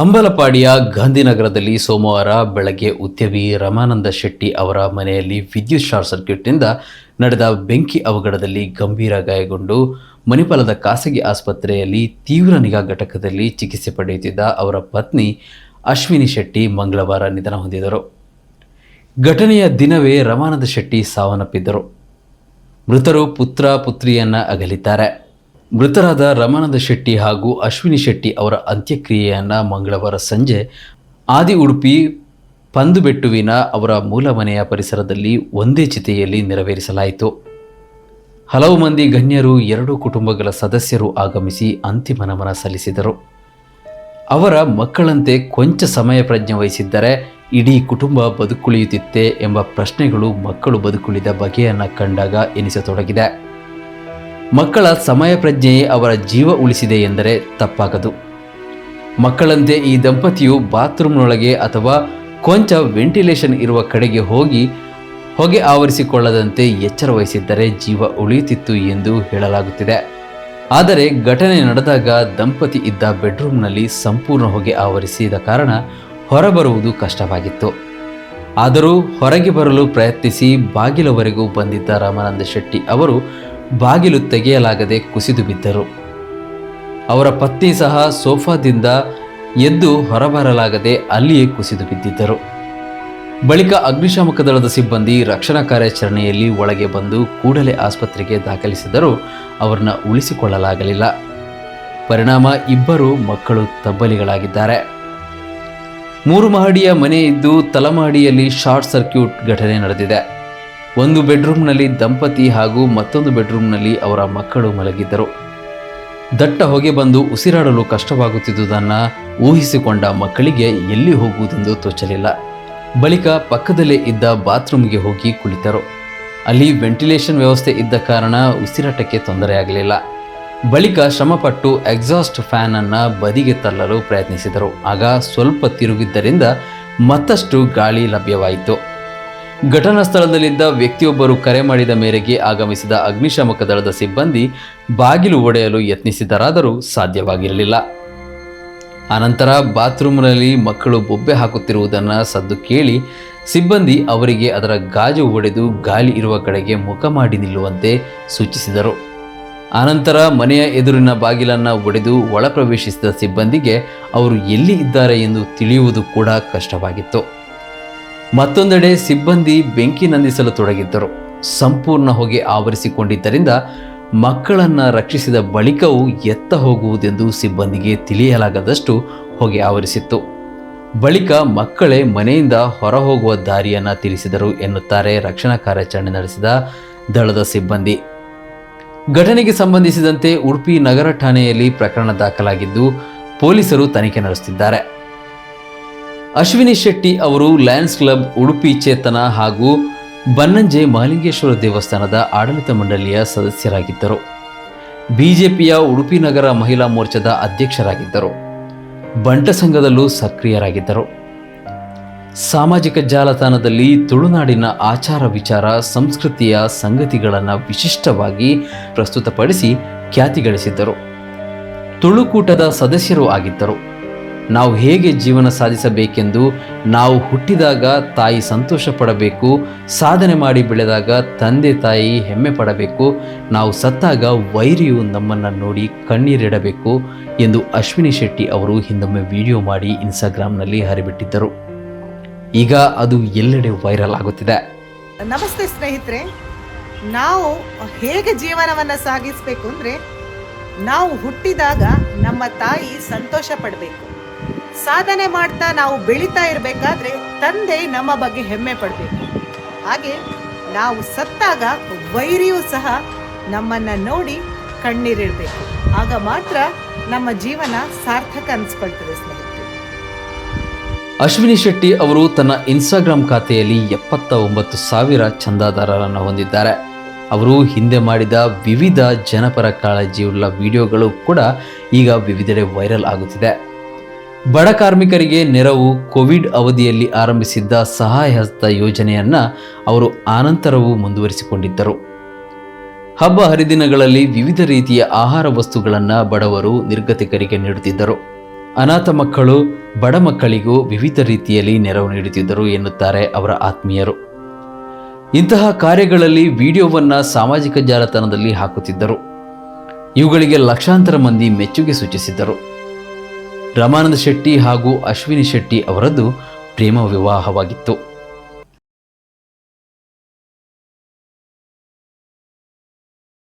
ಅಂಬಲಪಾಡಿಯ ಗಾಂಧಿನಗರದಲ್ಲಿ ಸೋಮವಾರ ಬೆಳಗ್ಗೆ ಉದ್ಯಮಿ ರಮಾನಂದ ಶೆಟ್ಟಿ ಅವರ ಮನೆಯಲ್ಲಿ ವಿದ್ಯುತ್ ಶಾರ್ಟ್ ಸರ್ಕ್ಯೂಟ್ನಿಂದ ನಡೆದ ಬೆಂಕಿ ಅವಘಡದಲ್ಲಿ ಗಂಭೀರ ಗಾಯಗೊಂಡು ಮಣಿಪಾಲದ ಖಾಸಗಿ ಆಸ್ಪತ್ರೆಯಲ್ಲಿ ತೀವ್ರ ನಿಗಾ ಘಟಕದಲ್ಲಿ ಚಿಕಿತ್ಸೆ ಪಡೆಯುತ್ತಿದ್ದ ಅವರ ಪತ್ನಿ ಅಶ್ವಿನಿ ಶೆಟ್ಟಿ ಮಂಗಳವಾರ ನಿಧನ ಹೊಂದಿದರು ಘಟನೆಯ ದಿನವೇ ರಮಾನಂದ ಶೆಟ್ಟಿ ಸಾವನ್ನಪ್ಪಿದ್ದರು. ಮೃತರು ಪುತ್ರ ಪುತ್ರಿಯನ್ನ ಅಗಲಿದ್ದಾರೆ. ಮೃತರಾದ ರಮಾನಂದ ಶೆಟ್ಟಿ ಹಾಗೂ ಅಶ್ವಿನಿ ಶೆಟ್ಟಿ ಅವರ ಅಂತ್ಯಕ್ರಿಯೆಯನ್ನು ಮಂಗಳವಾರ ಸಂಜೆ ಆದಿ ಉಡುಪಿ ಪಂದುಬೆಟ್ಟುವಿನ ಅವರ ಮೂಲ ಮನೆಯ ಪರಿಸರದಲ್ಲಿ ಒಂದೇ ಚಿತೆಯಲ್ಲಿ ನೆರವೇರಿಸಲಾಯಿತು. ಹಲವು ಮಂದಿ ಗಣ್ಯರು, ಎರಡೂ ಕುಟುಂಬಗಳ ಸದಸ್ಯರು ಆಗಮಿಸಿ ಅಂತಿಮ ನಮನ ಸಲ್ಲಿಸಿದರು. ಅವರ ಮಕ್ಕಳಂತೆ ಕೊಂಚ ಸಮಯ ಪ್ರಜ್ಞೆ ವಹಿಸಿದ್ದರೆ ಇಡೀ ಕುಟುಂಬ ಬದುಕುಳಿಯುತ್ತಿತ್ತೆ ಎಂಬ ಪ್ರಶ್ನೆಗಳು ಮಕ್ಕಳು ಬದುಕುಳಿದ ಬಗೆಯನ್ನು ಕಂಡಾಗ ಎನಿಸತೊಡಗಿದೆ. ಮಕ್ಕಳ ಸಮಯ ಪ್ರಜ್ಞೆಯೇ ಅವರ ಜೀವ ಉಳಿಸಿದೆ ಎಂದರೆ ತಪ್ಪಾಗದು. ಮಕ್ಕಳಂತೆ ಈ ದಂಪತಿಯು ಬಾತ್ರೂಮ್ನೊಳಗೆ ಅಥವಾ ಕೊಂಚ ವೆಂಟಿಲೇಷನ್ ಇರುವ ಕಡೆಗೆ ಹೋಗಿ ಹೊಗೆ ಆವರಿಸಿಕೊಳ್ಳದಂತೆ ಎಚ್ಚರ ವಹಿಸಿದ್ದರೆ ಜೀವ ಉಳಿಯುತ್ತಿತ್ತು ಎಂದು ಹೇಳಲಾಗುತ್ತಿದೆ. ಆದರೆ ಘಟನೆ ನಡೆದಾಗ ದಂಪತಿ ಇದ್ದ ಬೆಡ್ರೂಮ್ನಲ್ಲಿ ಸಂಪೂರ್ಣ ಹೊಗೆ ಆವರಿಸಿದ ಕಾರಣ ಹೊರಬರುವುದು ಕಷ್ಟವಾಗಿತ್ತು. ಆದರೂ ಹೊರಗೆ ಬರಲು ಪ್ರಯತ್ನಿಸಿ ಬಾಗಿಲವರೆಗೂ ಬಂದಿದ್ದ ರಾಮಾನಂದ ಶೆಟ್ಟಿ ಅವರು ಬಾಗಿಲು ತೆಗೆಯಲಾಗದೆ ಕುಸಿದು ಬಿದ್ದರು. ಅವರ ಪತ್ನಿ ಸಹ ಸೋಫಾದಿಂದ ಎದ್ದು ಹೊರಬರಲಾಗದೆ ಅಲ್ಲಿಯೇ ಕುಸಿದು ಬಿದ್ದಿದ್ದರು. ಬಳಿಕ ಅಗ್ನಿಶಾಮಕ ದಳದ ಸಿಬ್ಬಂದಿ ರಕ್ಷಣಾ ಕಾರ್ಯಾಚರಣೆಯಲ್ಲಿ ಒಳಗೆ ಬಂದು ಕೂಡಲೇ ಆಸ್ಪತ್ರೆಗೆ ದಾಖಲಿಸಿದರೂ ಅವರನ್ನು ಉಳಿಸಿಕೊಳ್ಳಲಾಗಲಿಲ್ಲ. ಪರಿಣಾಮ ಇಬ್ಬರು ಮಕ್ಕಳು ತಬ್ಬಲಿಗಳಾಗಿದ್ದಾರೆ. ಮೂರು ಮಹಡಿಯ ಮನೆ ಇದ್ದು ತಲಮಹಡಿಯಲ್ಲಿ ಶಾರ್ಟ್ ಸರ್ಕ್ಯೂಟ್ ಘಟನೆ ನಡೆದಿದೆ. ಒಂದು ಬೆಡ್ರೂಮ್ನಲ್ಲಿ ದಂಪತಿ ಹಾಗೂ ಮತ್ತೊಂದು ಬೆಡ್ರೂಮ್ನಲ್ಲಿ ಅವರ ಮಕ್ಕಳು ಮಲಗಿದ್ದರು. ದಟ್ಟ ಹೊಗೆ ಬಂದು ಉಸಿರಾಡಲು ಕಷ್ಟವಾಗುತ್ತಿದ್ದುದನ್ನು ಊಹಿಸಿಕೊಂಡ ಮಕ್ಕಳಿಗೆ ಎಲ್ಲಿ ಹೋಗುವುದೆಂದು ತೋಚಲಿಲ್ಲ. ಬಳಿಕ ಪಕ್ಕದಲ್ಲೇ ಇದ್ದ ಬಾತ್ರೂಮ್ಗೆ ಹೋಗಿ ಕುಳಿತರು. ಅಲ್ಲಿ ವೆಂಟಿಲೇಷನ್ ವ್ಯವಸ್ಥೆ ಇದ್ದ ಕಾರಣ ಉಸಿರಾಟಕ್ಕೆ ತೊಂದರೆಯಾಗಲಿಲ್ಲ ಬಳಿಕ ಶ್ರಮಪಟ್ಟು ಎಕ್ಸಾಸ್ಟ್ ಫ್ಯಾನ್ ಅನ್ನು ಬದಿಗೆ ತಳ್ಳಲು ಪ್ರಯತ್ನಿಸಿದರು. ಆಗ ಸ್ವಲ್ಪ ತಿರುಗಿದ್ದರಿಂದ ಮತ್ತಷ್ಟು ಗಾಳಿ ಲಭ್ಯವಾಯಿತು. ಘಟನಾ ಸ್ಥಳದಲ್ಲಿದ್ದ ವ್ಯಕ್ತಿಯೊಬ್ಬರು ಕರೆ ಮಾಡಿದ ಮೇರೆಗೆ ಆಗಮಿಸಿದ ಅಗ್ನಿಶಾಮಕ ದಳದ ಸಿಬ್ಬಂದಿ ಬಾಗಿಲು ಒಡೆಯಲು ಯತ್ನಿಸಿದರಾದರೂ ಸಾಧ್ಯವಾಗಿರಲಿಲ್ಲ. ಆನಂತರ ಬಾತ್ರೂಮ್ನಲ್ಲಿ ಮಕ್ಕಳು ಬೊಬ್ಬೆ ಹಾಕುತ್ತಿರುವುದನ್ನು ಸದ್ದು ಕೇಳಿ ಸಿಬ್ಬಂದಿ ಅವರಿಗೆ ಅದರ ಗಾಜು ಒಡೆದು ಗಾಲಿ ಇರುವ ಕಡೆಗೆ ಮುಖ ಮಾಡಿ ನಿಲ್ಲುವಂತೆ ಸೂಚಿಸಿದರು. ಆನಂತರ ಮನೆಯ ಎದುರಿನ ಬಾಗಿಲನ್ನು ಒಡೆದು ಒಳಪ್ರವೇಶಿಸಿದ ಸಿಬ್ಬಂದಿಗೆ ಅವರು ಎಲ್ಲಿ ಇದ್ದಾರೆ ಎಂದು ತಿಳಿಯುವುದು ಕೂಡ ಕಷ್ಟವಾಗಿತ್ತು. ಮತ್ತೊಂದೆಡೆ ಸಿಬ್ಬಂದಿ ಬೆಂಕಿ ನಂದಿಸಲು ತೊಡಗಿದ್ದರು. ಸಂಪೂರ್ಣ ಹೊಗೆ ಆವರಿಸಿಕೊಂಡಿದ್ದರಿಂದ ಮಕ್ಕಳನ್ನು ರಕ್ಷಿಸಿದ ಬಳಿಕವೂ ಎತ್ತ ಹೋಗುವುದೆಂದು ಸಿಬ್ಬಂದಿಗೆ ತಿಳಿಯಲಾಗದಷ್ಟು ಹೊಗೆ ಆವರಿಸಿತ್ತು. ಬಳಿಕ ಮಕ್ಕಳೇ ಮನೆಯಿಂದ ಹೊರ ಹೋಗುವ ದಾರಿಯನ್ನು ತಿಳಿಸಿದರು ಎನ್ನುತ್ತಾರೆ ರಕ್ಷಣಾ ಕಾರ್ಯಾಚರಣೆ ನಡೆಸಿದ ದಳದ ಸಿಬ್ಬಂದಿ. ಘಟನೆಗೆ ಸಂಬಂಧಿಸಿದಂತೆ ಉಡುಪಿ ನಗರ ಠಾಣೆಯಲ್ಲಿ ಪ್ರಕರಣ ದಾಖಲಾಗಿದ್ದು, ಪೊಲೀಸರು ತನಿಖೆ ನಡೆಸುತ್ತಿದ್ದಾರೆ. ಅಶ್ವಿನಿ ಶೆಟ್ಟಿ ಅವರು ಲಯನ್ಸ್ ಕ್ಲಬ್ ಉಡುಪಿ ಚೇತನ ಹಾಗೂ ಬನ್ನಂಜೆ ಮಹಾಲಿಂಗೇಶ್ವರ ದೇವಸ್ಥಾನದ ಆಡಳಿತ ಮಂಡಳಿಯ ಸದಸ್ಯರಾಗಿದ್ದರು. ಬಿಜೆಪಿಯ ಉಡುಪಿ ನಗರ ಮಹಿಳಾ ಮೋರ್ಚಾದ ಅಧ್ಯಕ್ಷರಾಗಿದ್ದರು. ಬಂಟ ಸಂಘದಲ್ಲೂ ಸಕ್ರಿಯರಾಗಿದ್ದರು. ಸಾಮಾಜಿಕ ಜಾಲತಾಣದಲ್ಲಿ ತುಳುನಾಡಿನ ಆಚಾರ ವಿಚಾರ, ಸಂಸ್ಕೃತಿಯ ಸಂಗತಿಗಳನ್ನು ವಿಶಿಷ್ಟವಾಗಿ ಪ್ರಸ್ತುತಪಡಿಸಿ ಖ್ಯಾತಿ ಗಳಿಸಿದ್ದರು. ತುಳುಕೂಟದ ಸದಸ್ಯರೂ ಆಗಿದ್ದರು. ನಾವು ಹೇಗೆ ಜೀವನ ಸಾಧಿಸಬೇಕೆಂದು ನಾವು ಹುಟ್ಟಿದಾಗ ತಾಯಿ ಸಂತೋಷ ಪಡಬೇಕು ಸಾಧನೆ ಮಾಡಿ ಬೆಳೆದಾಗ ತಂದೆ ತಾಯಿ ಹೆಮ್ಮೆ ಪಡಬೇಕು, ನಾವು ಸತ್ತಾಗ ವೈರಿಯು ನಮ್ಮನ್ನು ನೋಡಿ ಕಣ್ಣೀರಿಡಬೇಕು ಎಂದು ಅಶ್ವಿನಿ ಶೆಟ್ಟಿ ಅವರು ಹಿಂದೊಮ್ಮೆ ವಿಡಿಯೋ ಮಾಡಿ ಇನ್ಸ್ಟಾಗ್ರಾಮ್ನಲ್ಲಿ ಹರಿಬಿಟ್ಟಿದ್ದರು. ಈಗ ಅದು ಎಲ್ಲೆಡೆ ವೈರಲ್ ಆಗುತ್ತಿದೆ. ನಮಸ್ತೆ ಸ್ನೇಹಿತರೆ, ನಾವು ಹೇಗೆ ಜೀವನವನ್ನು ಸಾಗಿಸಬೇಕು ಅಂದರೆ ನಾವು ಹುಟ್ಟಿದಾಗ ನಮ್ಮ ತಾಯಿ ಸಂತೋಷ ಪಡಬೇಕು ಸಾಧನೆ ಮಾಡ್ತಾ ನಾವು ಬೆಳೀತಾ ಇರಬೇಕಾದ್ರೆ ತಂದೆ ನಮ್ಮ ಬಗ್ಗೆ ಹೆಮ್ಮೆ ಪಡಬೇಕು. ಹಾಗೆ ನಾವು ಸತ್ತಾಗ ವೈರಿಯೂ ಸಹ ನಮ್ಮನ್ನು ನೋಡಿ ಕಣ್ಣೀರಿಡಬೇಕು. ಆಗ ಮಾತ್ರ ನಮ್ಮ ಜೀವನ ಸಾರ್ಥಕ ಅನಿಸ್ಕೊಳ್ತದೆ ಅಶ್ವಿನಿ ಶೆಟ್ಟಿ ಅವರು ತನ್ನ ಇನ್ಸ್ಟಾಗ್ರಾಮ್ ಖಾತೆಯಲ್ಲಿ ಎಪ್ಪತ್ತ ಒಂಬತ್ತು ಸಾವಿರ ಚಂದಾದಾರರನ್ನು ಹೊಂದಿದ್ದಾರೆ. ಅವರು ಹಿಂದೆ ಮಾಡಿದ ವಿವಿಧ ಜನಪರ ಕಾಳಜಿಯುಳ್ಳ ವಿಡಿಯೋಗಳು ಕೂಡ ಈಗ ವಿವಿಧೆಡೆ ವೈರಲ್ ಆಗುತ್ತಿದೆ. ಬಡ ಕಾರ್ಮಿಕರಿಗೆ ನೆರವು ಕೋವಿಡ್ ಅವಧಿಯಲ್ಲಿ ಆರಂಭಿಸಿದ್ದ ಸಹಾಯ ಹಸ್ತ ಯೋಜನೆಯನ್ನು ಅವರು ಆನಂತರವೂ ಮುಂದುವರಿಸಿಕೊಂಡಿದ್ದರು. ಹಬ್ಬ ಹರಿದಿನಗಳಲ್ಲಿ ವಿವಿಧ ರೀತಿಯ ಆಹಾರ ವಸ್ತುಗಳನ್ನು ಬಡವರು ನಿರ್ಗತಿಕರಿಗೆ ನೀಡುತ್ತಿದ್ದರು. ಅನಾಥ ಮಕ್ಕಳು ಬಡ ಮಕ್ಕಳಿಗೂ ವಿವಿಧ ರೀತಿಯಲ್ಲಿ ನೆರವು ನೀಡುತ್ತಿದ್ದರು ಎನ್ನುತ್ತಾರೆ ಅವರ ಆತ್ಮೀಯರು. ಇಂತಹ ಕಾರ್ಯಗಳಲ್ಲಿ ವಿಡಿಯೋವನ್ನು ಸಾಮಾಜಿಕ ಜಾಲತಾಣದಲ್ಲಿ ಹಾಕುತ್ತಿದ್ದರು. ಇವುಗಳಿಗೆ ಲಕ್ಷಾಂತರ ಮಂದಿ ಮೆಚ್ಚುಗೆ ಸೂಚಿಸಿದ್ದರು. ರಮಾನಂದ ಶೆಟ್ಟಿ ಹಾಗೂ ಅಶ್ವಿನಿ ಶೆಟ್ಟಿ ಅವರದ್ದು ಪ್ರೇಮ ವಿವಾಹವಾಗಿತ್ತು.